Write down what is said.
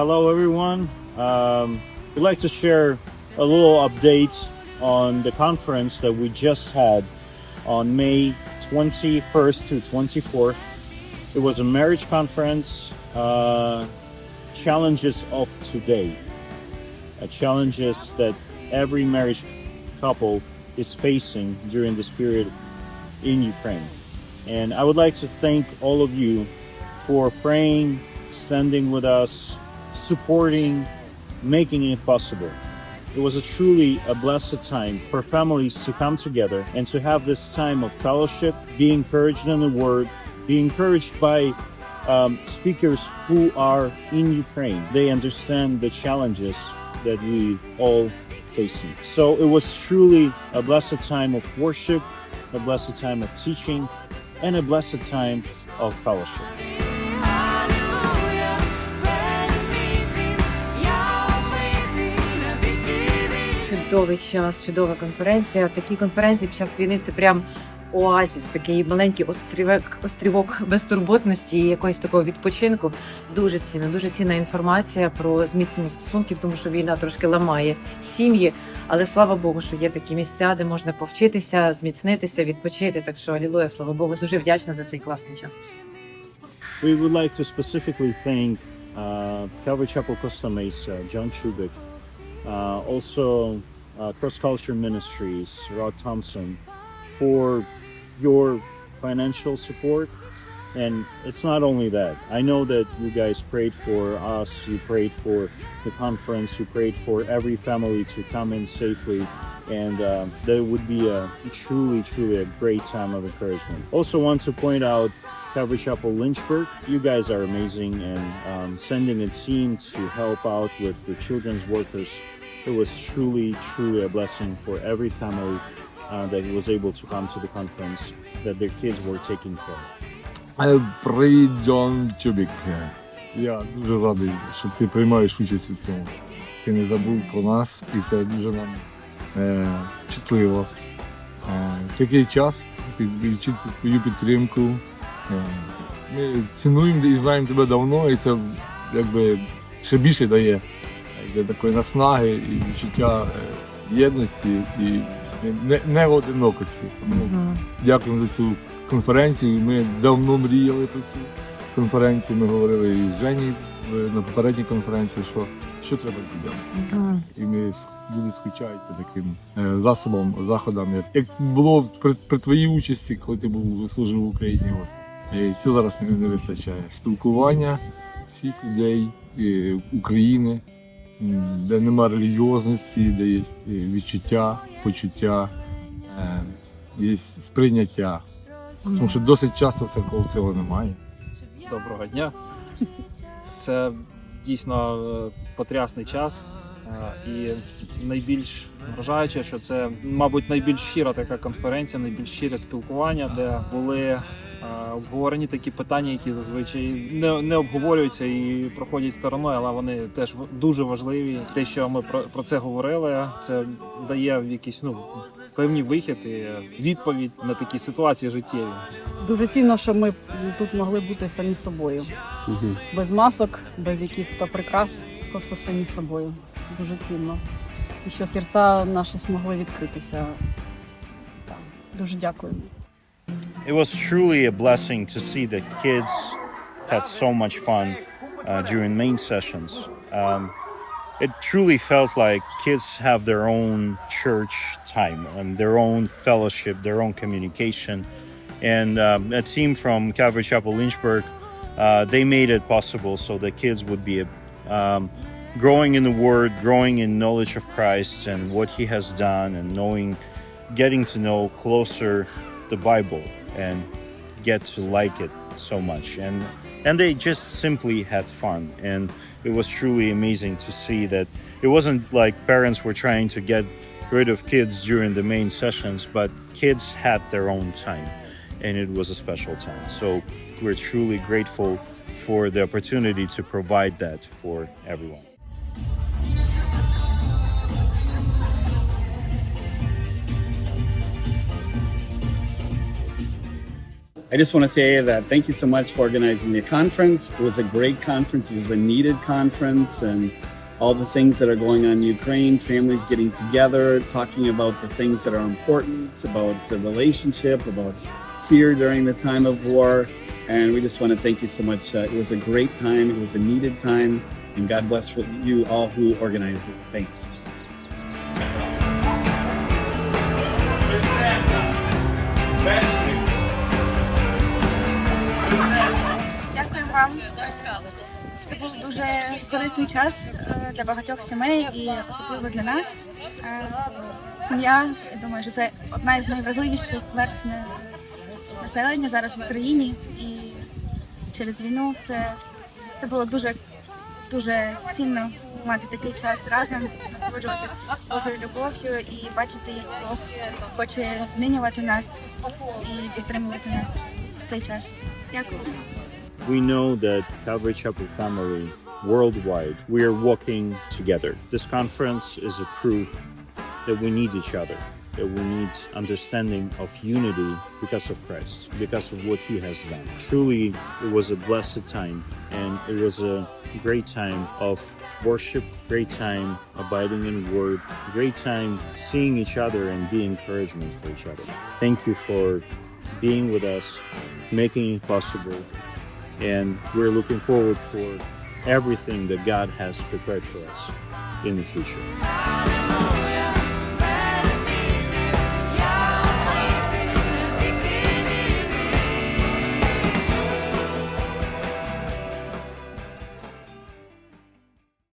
Hello, everyone. Um, we'd like to share a little update on the conference that we just had on May 21st to 24th. It was a marriage conference, uh, challenges of today, uh, challenges that every marriage couple is facing during this period in Ukraine. And I would like to thank all of you for praying, standing with us, supporting, making it possible. It was a truly a blessed time for families to come together and to have this time of fellowship, be encouraged in the word, be encouraged by um, speakers who are in Ukraine. They understand the challenges that we all facing. So it was truly a blessed time of worship, a blessed time of teaching, and a blessed time of fellowship. Чудовий чудова конференція. Такі конференції під час війни це прям оазіс, такий маленький острівок, острівок безтурботності і якогось такого відпочинку. Дуже цінна, дуже цінна інформація про зміцнення стосунків, тому що війна трошки ламає сім'ї. Але слава Богу, що є такі місця, де можна повчитися, зміцнитися, відпочити. Так що алілуя, слава Богу, дуже вдячна за цей класний час. We would like to specifically thank uh, Calvary Chapel Costa Mesa, John Chubik, uh, also uh, Cross Culture Ministries, Rod Thompson, for your financial support. And it's not only that. I know that you guys prayed for us, you prayed for the conference, you prayed for every family to come in safely. And uh, that would be a truly, truly a great time of encouragement. Also, want to point out Calvary Chapel Lynchburg. You guys are amazing and um, sending a team to help out with the children's workers. It was truly, truly a blessing for every family uh, that was able to come to the conference, that their kids were taken care of. Е, Привіт, Джон Чубік. Я дуже радий, що ти приймаєш участь у цьому. Ти не забув про нас, і це дуже нам е, чутливо. Е, такий час відчути твою підтримку. Е, ми цінуємо і знаємо тебе давно, і це якби ще більше дає якби, такої наснаги і відчуття е, єдності і не, не одинокості. Тому Дякуємо за цю конференцію. Ми давно мріяли про цю конференцію. Ми говорили і з Жені на попередній конференції, що, що треба людям. І ми люди скучають по таким е, засобам, заходам. Як, як було при, при твоїй участі, коли ти був служив в Україні. От. Е, Це зараз не, вистачає. Спілкування всіх людей е, України, де нема релігіозності, де є е, відчуття, почуття, е, є сприйняття. Тому що досить часто церков цього немає. Доброго дня. Це дійсно е, потрясний час. І найбільш вражаюче, що це, мабуть, найбільш щира така конференція, найбільш щире спілкування, де були обговорені такі питання, які зазвичай не, не обговорюються і проходять стороною, але вони теж в- дуже важливі. Те, що ми про, про це говорили, це дає якийсь ну певний вихід і відповідь на такі ситуації життєві. Дуже цінно, що ми тут могли бути самі собою. Без масок, без яких-то прикрас, просто самі собою. Це дуже цінно. І що серця наші змогли відкритися. Так, Дуже дякую. It was truly a blessing to see the kids had so much fun uh, during main sessions. Um, it truly felt like kids have their own church time and their own fellowship, their own communication. And um, a team from Calvary Chapel Lynchburg, uh, they made it possible so the kids would be um, growing in the Word, growing in knowledge of Christ and what He has done, and knowing, getting to know closer the Bible and get to like it so much. And and they just simply had fun. And it was truly amazing to see that it wasn't like parents were trying to get rid of kids during the main sessions, but kids had their own time. And it was a special time. So we're truly grateful for the opportunity to provide that for everyone. I just want to say that thank you so much for organizing the conference. It was a great conference. It was a needed conference, and all the things that are going on in Ukraine, families getting together, talking about the things that are important, about the relationship, about fear during the time of war. And we just want to thank you so much. Uh, it was a great time. It was a needed time. And God bless you all who organized it. Thanks. Вам. Це був дуже корисний час е, для багатьох сімей і особливо для нас. Е, Сім'я, я думаю, що це одна із найважливіших верств населення зараз в Україні. І через війну це, це було дуже дуже цінно мати такий час разом, насолоджуватись Божою любов'ю і бачити, як Бог хоче змінювати нас і підтримувати нас в цей час. Дякую. We know that Calvary Chapel family worldwide, we are walking together. This conference is a proof that we need each other, that we need understanding of unity because of Christ, because of what He has done. Truly, it was a blessed time, and it was a great time of worship, great time abiding in Word, great time seeing each other and being encouragement for each other. Thank you for being with us, making it possible, and we're looking forward for everything that God has prepared for us in the future.